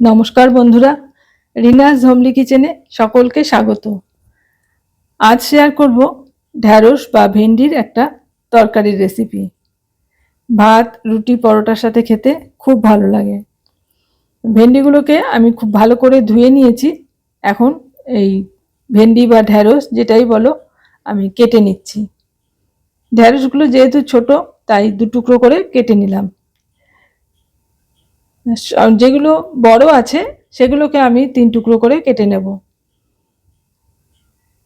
নমস্কার বন্ধুরা, রিনাস ঝমলি কিচেনে সকলকে স্বাগত। আজ শেয়ার করব ঢ্যাঁড়স বা ভেন্ডির একটা তরকারির রেসিপি ভাত, রুটি, পরোটার সাথে খেতে খুব ভালো লাগে। ভেন্ডিগুলোকে আমি খুব ভালো করে ধুয়ে নিয়েছি। এখন এই ভেন্ডি বা ঢ্যাঁড়স যেটাই বলো, আমি কেটে নিচ্ছি। ঢ্যাঁড়সগুলো যেহেতু ছোট, তাই দু টুকরো করে কেটে নিলাম। যেগুলো বড় আছে, সেগুলোকে আমি তিন টুকরো করে কেটে নেব।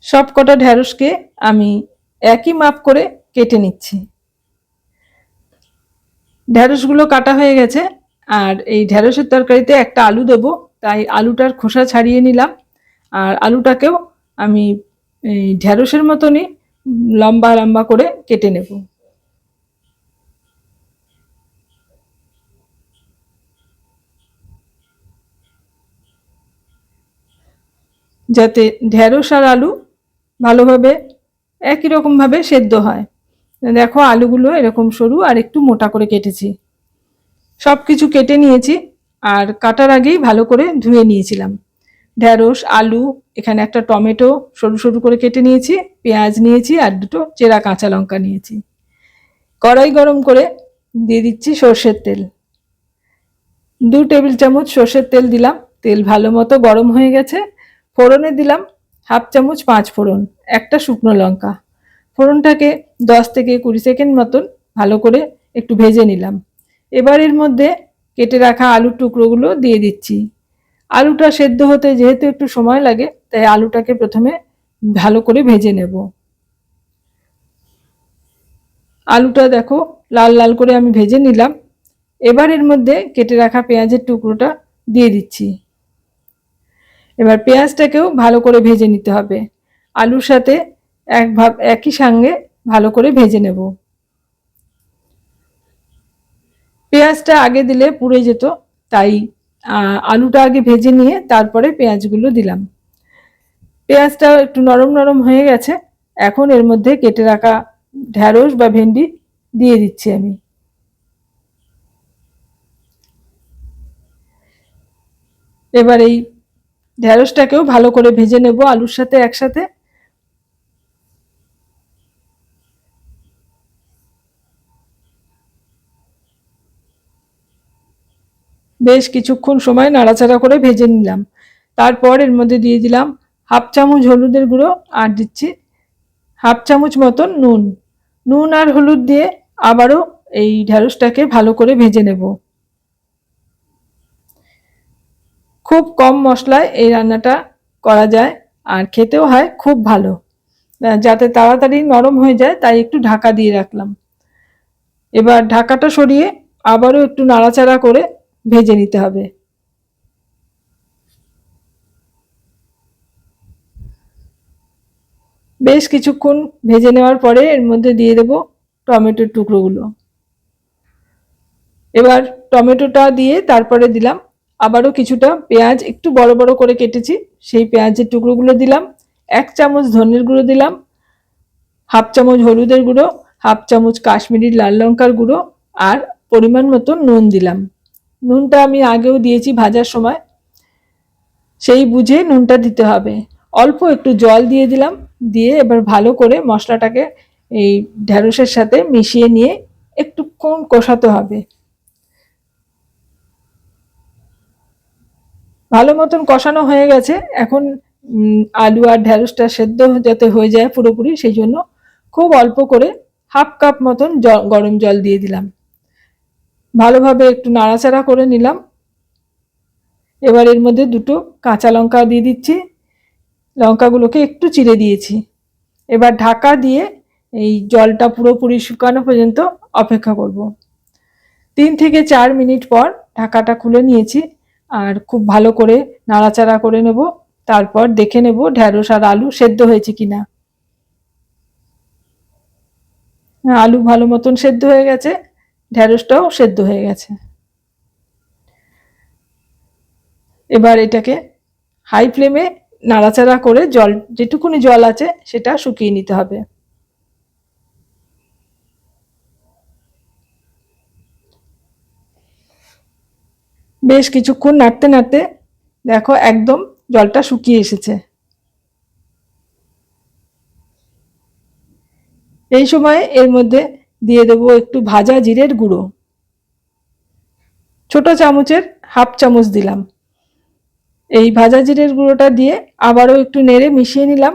সব কটা ঢ্যাঁড়সকে আমি একই মাপ করে কেটে নিচ্ছি। ঢ্যাঁড়সগুলো কাটা হয়ে গেছে, আর এই ঢ্যাঁড়সের তরকারিতে একটা আলু দেবো, তাই আলুটার খোসা ছাড়িয়ে নিলাম। আর আলুটাকেও আমি এই ঢ্যাঁড়সের মতনই লম্বা লম্বা করে কেটে নেব। যাতে ঢেঁড়স আর আলু ভালোভাবে একই রকমভাবে সেদ্ধ হয়। দেখো আলুগুলো এরকম সরু আর একটু মোটা করে কেটেছি। সব কিছু কেটে নিয়েছি আর কাটার আগেই ভালো করে ধুয়ে নিয়েছিলাম। ঢেঁড়স আলু, এখানে একটা টমেটো সরু সরু করে কেটে নিয়েছি, পেঁয়াজ নিয়েছি আর দুটো চেরা কাঁচা লঙ্কা নিয়েছি। কড়াই গরম করে দিয়ে দিচ্ছি সর্ষের তেল। দু টেবিল চামচ সর্ষের তেল দিলাম। তেল ভালো মতো গরম হয়ে গেছে। ফোড়নে দিলাম হাফ চামচ পাঁচ ফোড়ন, একটা শুকনো লঙ্কা। ফোড়নটাকে দশ থেকে কুড়ি সেকেন্ড মতন ভালো করে একটু ভেজে নিলাম। এবার এর মধ্যে কেটে রাখা আলুর টুকরোগুলো দিয়ে দিচ্ছি। আলুটা সেদ্ধ হতে যেহেতু একটু সময় লাগে, তাই আলুটাকে প্রথমে ভালো করে ভেজে নেব। আলুটা দেখো লাল লাল করে আমি ভেজে নিলাম। এবার এর মধ্যে কেটে রাখা পেঁয়াজের টুকরোটা দিয়ে দিচ্ছি। এবার পেঁয়াজটাকেও ভালো করে ভেজে নিতে হবে। আলুর সাথে এক ভাব একই সঙ্গে ভালো করে ভেজে নেব। পেঁয়াজটা আগে দিলে পুড়ে যেত, তাই আলুটা আগে ভেজে নিয়ে তারপরে পেঁয়াজগুলো দিলাম। পেঁয়াজটা একটু নরম নরম হয়ে গেছে, এখন এর মধ্যে কেটে রাখা ঢ্যাঁড়স বা ভেন্ডি দিয়ে দিচ্ছি আমি। এবার এই ঢ্যাঁড়সটাকেও ভালো করে ভেজে নেব আলুর সাথে একসাথে। বেশ কিছুক্ষণ সময় নাড়াচাড়া করে ভেজে নিলাম। তারপর এর মধ্যে দিয়ে দিলাম হাফ চামচ হলুদের গুঁড়ো আর দিচ্ছি হাফ চামচ মতন নুন। নুন আর হলুদ দিয়ে আবারও এই ঢ্যাঁড়সটাকে ভালো করে ভেজে নেব। খুব কম মশলায় এই রান্নাটা করা যায় আর খেতেও হয় খুব ভালো। যাতে তাড়াতাড়ি নরম হয়ে যায়, তাই একটু ঢাকা দিয়ে রাখলাম। এবার ঢাকাটা সরিয়ে আবারও একটু নাড়াচাড়া করে ভেজে নিতে হবে। বেশ কিছুক্ষণ ভেজে নেওয়ার পরে এর মধ্যে দিয়ে দেব টমেটোর টুকরোগুলো। এবার টমেটোটা দিয়ে তারপরে দিলাম আবারও কিছুটা পেঁয়াজ একটু বড় বড় করে কেটেছি। সেই পেঁয়াজের টুকরোগুলো দিলাম, এক চামচ ধনের গুঁড়ো দিলাম, হাফ চামচ হলুদের গুঁড়ো, হাফ চামচ কাশ্মীরি লাল লঙ্কার গুঁড়ো আর পরিমাণ মতো নুন দিলাম। নুনটা আমি আগেও দিয়েছি ভাজার সময়, সেই বুঝে নুনটা দিতে হবে। অল্প একটু জল দিয়ে দিলাম, দিয়ে এবার ভালো করে মশলাটাকে এই ঢ্যাঁড়সের সাথে মিশিয়ে নিয়ে একটুক্ষণ কষাতে হবে। ভালো মতন কষানো হয়ে গেছে। এখন আলু আর ঢ্যাঁড়সটা সেদ্ধ যাতে হয়ে যায় পুরোপুরি, সেই জন্য খুব অল্প করে হাফ কাপ মতন গরম জল দিয়ে দিলাম। ভালোভাবে একটু নাড়াচাড়া করে নিলাম। এবার এর মধ্যে দুটো কাঁচা লঙ্কা দিয়ে দিচ্ছি। লঙ্কাগুলোকে একটু চিড়ে দিয়েছি। এবার ঢাকা দিয়ে এই জলটা পুরোপুরি শুকানো পর্যন্ত অপেক্ষা করব। তিন থেকে চার মিনিট পর ঢাকাটা খুলে নিয়েছি। আর খুব ভালো করে নাড়াচাড়া করে নেব, তারপর দেখে নেব ঢ্যাঁড়স আর আলু সেদ্ধ হয়েছে কিনা। আলু ভালো মতন সেদ্ধ হয়ে গেছে, ঢ্যাঁড়সটাও সেদ্ধ হয়ে গেছে। এবার এটাকে হাই ফ্লেমে নাড়াচাড়া করে জল, যেটুকুনি জল আছে সেটা শুকিয়ে নিতে হবে। বেশ কিছুক্ষণ নাড়তে নাড়তে দেখো একদম জলটা শুকিয়ে এসেছে। এই সময় এর মধ্যে দিয়ে দেবো একটু ভাজা জিরের গুঁড়ো। ছোট চামচের হাফ চামচ দিলাম। এই ভাজা জিরের গুঁড়োটা দিয়ে আবারও একটু নেড়ে মিশিয়ে নিলাম।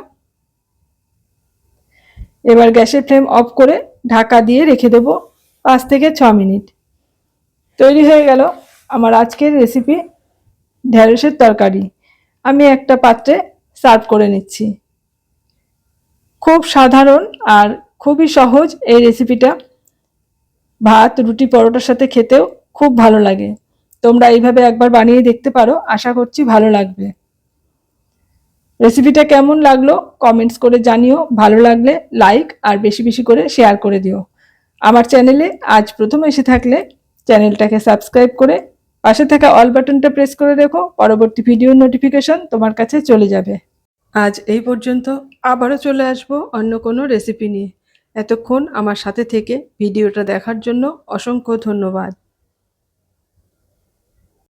এবার গ্যাসের ফ্লেম অফ করে ঢাকা দিয়ে রেখে দেবো পাঁচ থেকে ছ মিনিট। তৈরি হয়ে গেল আমার আজকের রেসিপি ঢ্যাঁড়সের তরকারি। আমি একটা পাত্রে সার্ভ করে নিচ্ছি। খুব সাধারণ আর খুবই সহজ এই রেসিপিটা ভাত, রুটি, পরোটার সাথে খেতেও খুব ভালো লাগে। তোমরা এইভাবে একবার বানিয়ে দেখতে পারো, আশা করছি ভালো লাগবে। রেসিপিটা কেমন লাগল কমেন্টস করে জানিও। ভালো লাগলে লাইক আর বেশি বেশি করে শেয়ার করে দিও। আমার চ্যানেলে আজ প্রথম এসে থাকলে চ্যানেলটাকে সাবস্ক্রাইব করে পাশে থাকা অল বাটনটা প্রেস করে রেখো, পরবর্তী ভিডিও নোটিফিকেশন তোমার কাছে চলে যাবে। আজ এই পর্যন্ত আবারও চলে আসব অন্য কোনো রেসিপি নিয়ে। এতক্ষণ আমার সাথে থেকে ভিডিওটা দেখার জন্য অসংখ্য ধন্যবাদ।